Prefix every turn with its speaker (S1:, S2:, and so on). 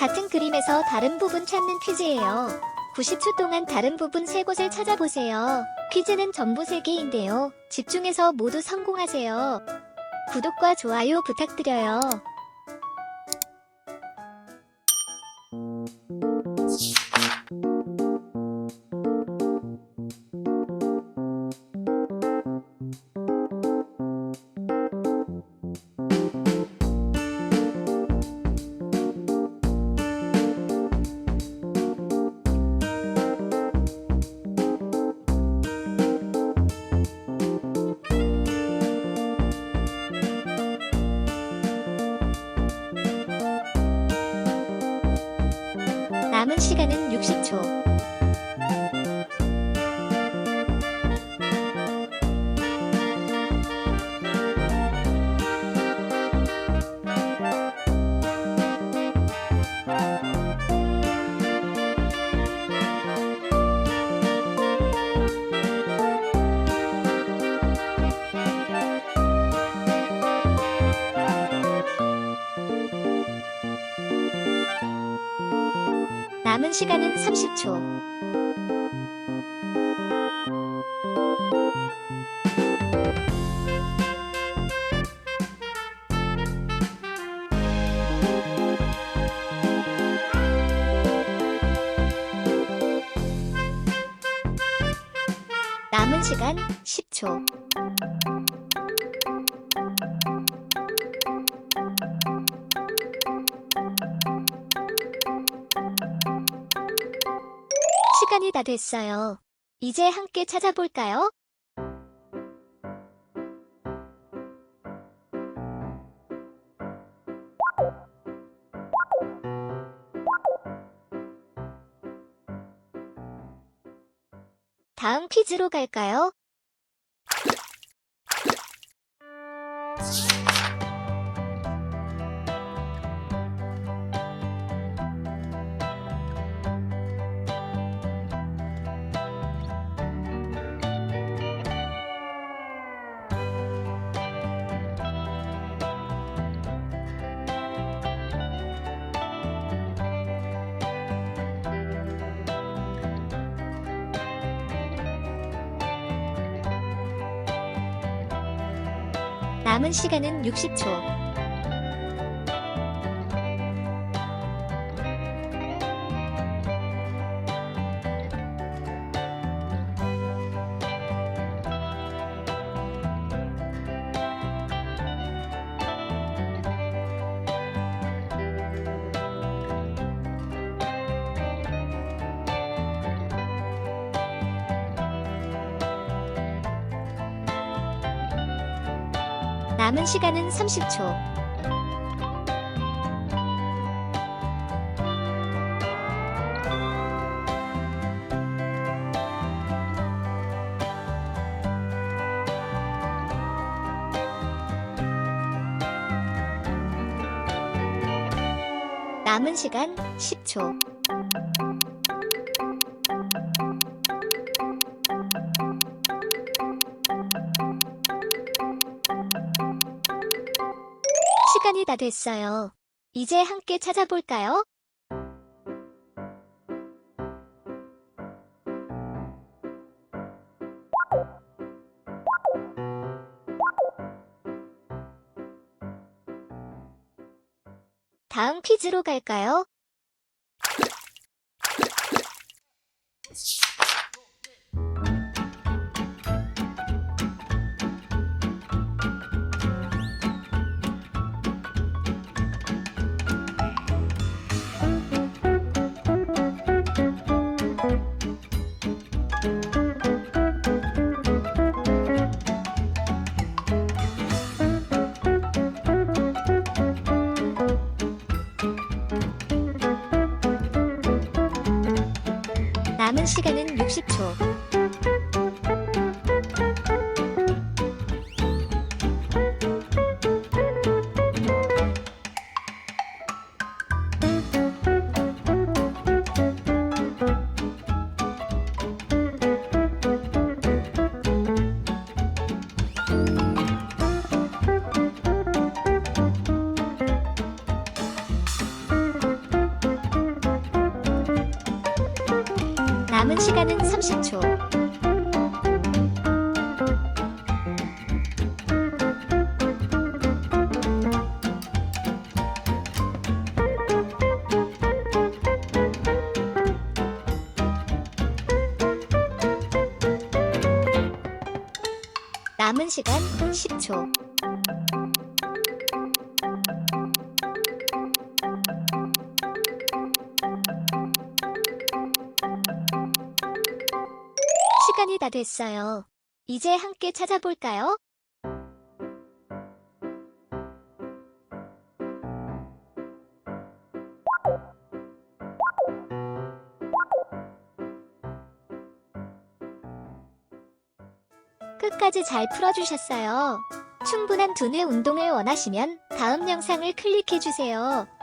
S1: 같은 그림에서 다른 부분 찾는 퀴즈예요. 90초 동안 다른 부분 3곳을 찾아보세요. 퀴즈는 전부 3개인데요. 집중해서 모두 성공하세요. 구독과 좋아요 부탁드려요. 남은 시간은 60초. 남은 시간은 30초. 남은 시간 10초. 시간이 다 됐어요. 이제 함께 찾아볼까요? 다음 퀴즈로 갈까요? 남은 시간은 60초. 남은 시간은 30초. 남은 시간 10초. 시간이 다 됐어요. 이제 함께 찾아볼까요? 다음 퀴즈로 갈까요? 남은 시간은 60초. 남은 시간은 30초. 남은 시간 10초. 다 됐어요. 이제 함께 찾아볼까요? 끝까지 잘 풀어주셨어요. 충분한 두뇌 운동을 원하시면 다음 영상을 클릭해주세요.